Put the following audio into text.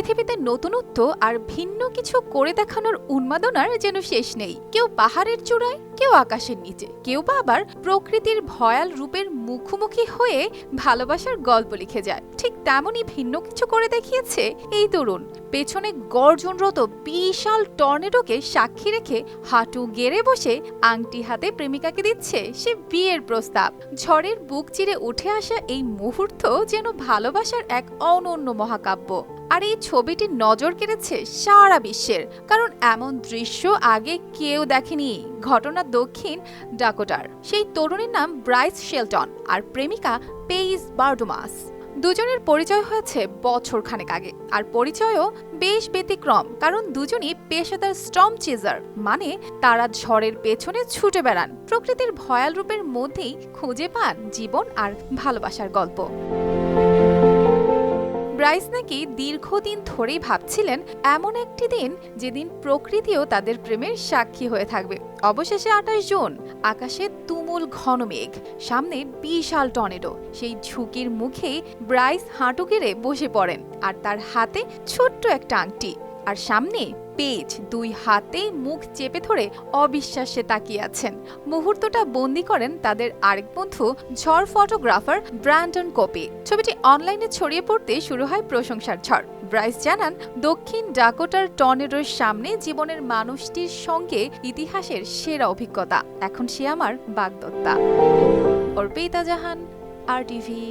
পৃথিবীতে নতুনত্ব আর ভিন্ন কিছু করে দেখানোর উন্মাদনার যেন শেষ নেই। কেউ পাহাড়ের চূড়ায়, কেউ আকাশের নিচে। কেউ বা আবার প্রকৃতির ভয়াল রূপের মুখোমুখি হয়ে ভালোবাসার গল্প লিখে যায়। ঠিক তেমনই ভিন্ন কিছু করে দেখিয়েছে এই তরুণ। পেছনে গর্জনরত বিশাল টর্নেডোকে সাক্ষী রেখে হাঁটু গেড়ে বসে আংটি হাতে প্রেমিকাকে দিচ্ছে সে বিয়ের প্রস্তাব। ঝড়ের বুক চিরে উঠে আসা এই মুহূর্ত যেন ভালোবাসার এক অনন্য মহাকাব্য। আর এই ছবিটি নজর কেড়েছে সারা বিশ্বের, কারণ এমন দৃশ্য আগে কেউ দেখেনি। ঘটনা দক্ষিণ ডাকোটার। সেই তরুণীর নাম ব্রাইস শেলটন আর প্রেমিকা পেইস বার্ডোমাস। দুজনের পরিচয় হয়েছে বছর খানেক আগে, আর পরিচয়ও বেশ ব্যতিক্রম, কারণ দুজনই পেশাদার স্টম চেজার মানে তারা ঝড়ের পেছনে ছুটে বেড়ান, প্রকৃতির ভয়াল রূপের মধ্যেই খুঁজে পান জীবন আর ভালোবাসার গল্প। ব্রাইস নাকি দীর্ঘদিন ধরেই ভাবছিলেন, এমন একটি দিন যেদিন প্রকৃতিও তাদের প্রেমের সাক্ষী হয়ে থাকবে। অবশেষে আঠাশ জুন, আকাশে তুমুল ঘন মেঘ, সামনে বিশাল টর্নেডো। সেই ঝুঁকির মুখেই ব্রাইস হাঁটু গেড়ে বসে পড়েন, আর তার হাতে ছোট্ট একটা আংটি। আর সামনে পেজ দুই হাতে মুখ চেপে ধরে অবিশ্বাসে তাকিয়ে আছেন। মুহূর্তটা বন্দি করেন তাদের আরেক বন্ধু, ঝড় ফটোগ্রাফার ব্র্যান্ডন কোপি। ছবিটি অনলাইনে ছড়িয়ে পড়তে শুরু হয় প্রশংসার ঝড়। ব্রাইস জানান, দক্ষিণ ডাকোটার টর্নেডোর সামনে জীবনের মানুষটির সঙ্গে ইতিহাসের সেরা অভিজ্ঞতা। এখন সে আমার বাগদত্তা। অর্পিতা জাহান, আর টিভি